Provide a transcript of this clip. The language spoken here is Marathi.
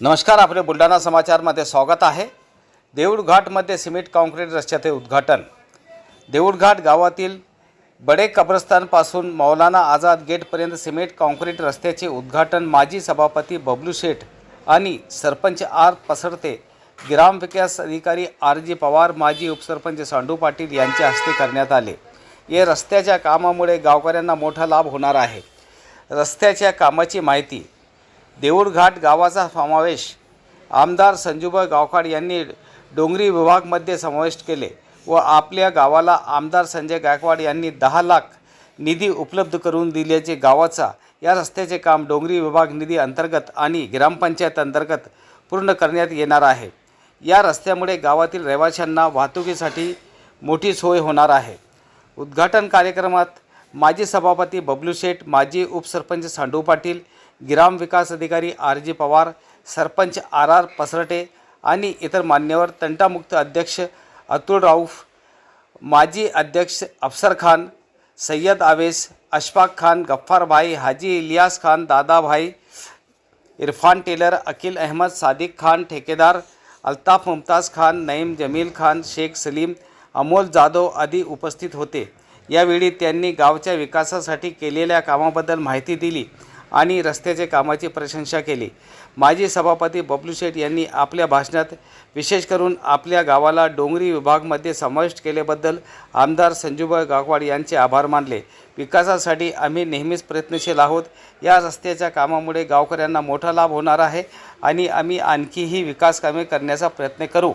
नमस्कार आपले बुलढाणा समाचारमध्ये स्वागत आहे. देऊळघाटमध्ये सिमेंट काँक्रीट रस्त्याचे उद्घाटन. देऊळघाट गावातील बडे कब्रस्तानपासून मौलाना आझाद गेटपर्यंत सिमेंट काँक्रीट रस्त्याचे उद्घाटन माजी सभापती बबलू शेठ आणि सरपंच आर पसरते ग्रामविकास अधिकारी आर जी पवार माजी उपसरपंच सांडू पाटील यांच्या हस्ते करण्यात आले. या रस्त्याच्या कामामुळे गावकऱ्यांना मोठा लाभ होणार आहे. रस्त्याच्या कामाची माहिती देऊळघाट गावाचा समावेश आमदार संजूभाई गावकाड यांनी डोंगरी विभागमध्ये समाविष्ट केले व आपल्या गावाला आमदार संजय गायकवाड यांनी दहा लाख निधी उपलब्ध करून दिल्याचे गावाचा या रस्त्याचे काम डोंगरी विभाग निधी अंतर्गत आणि ग्रामपंचायत अंतर्गत पूर्ण करण्यात येणार आहे. या रस्त्यामुळे गावातील रहिवाशांना वाहतुकीसाठी मोठी सोय होणार आहे. उद्घाटन कार्यक्रमात माजी सभापती बबलू शेठ माजी उपसरपंच सांडू पाटील ग्रामविकास अधिकारी R G Pawar sarpanch R R Pasarte आणि इतर मान्यवर तंटामुक्त अध्यक्ष अतुल राऊफ माजी अध्यक्ष अफसर खान सय्यद आवेस अशफाक खान गफ्फार भाई हाजी इलियास खान दादाभाई इरफान टेलर अकील अहमद सादिक खान ठेकेदार अल्ताफ मुमताज खान नईम जमील खान शेख सलीम अमोल जाधव आदी उपस्थित होते. यावेळी त्यांनी गावच्या विकासासाठी केलेल्या कामाबद्दल माहिती दिली आणि रस्त्याचे कामाची प्रशंसा केली. माजी सभापती बबलू शेठ यांनी आपल्या भाषणात विशेष करून आपल्या गावाला डोंगरी विभागमध्ये समाविष्ट केल्याबद्दल आमदार संजूभाई गायकवाड यांचे आभार मानले. विकासासाठी आम्ही नेहमीच प्रयत्नशील आहोत. या रस्त्याच्या कामामुळे गावकऱ्यांना मोठा लाभ होणार आहे आणि आम्ही आणखीही विकास कामे करण्याचा प्रयत्न करू.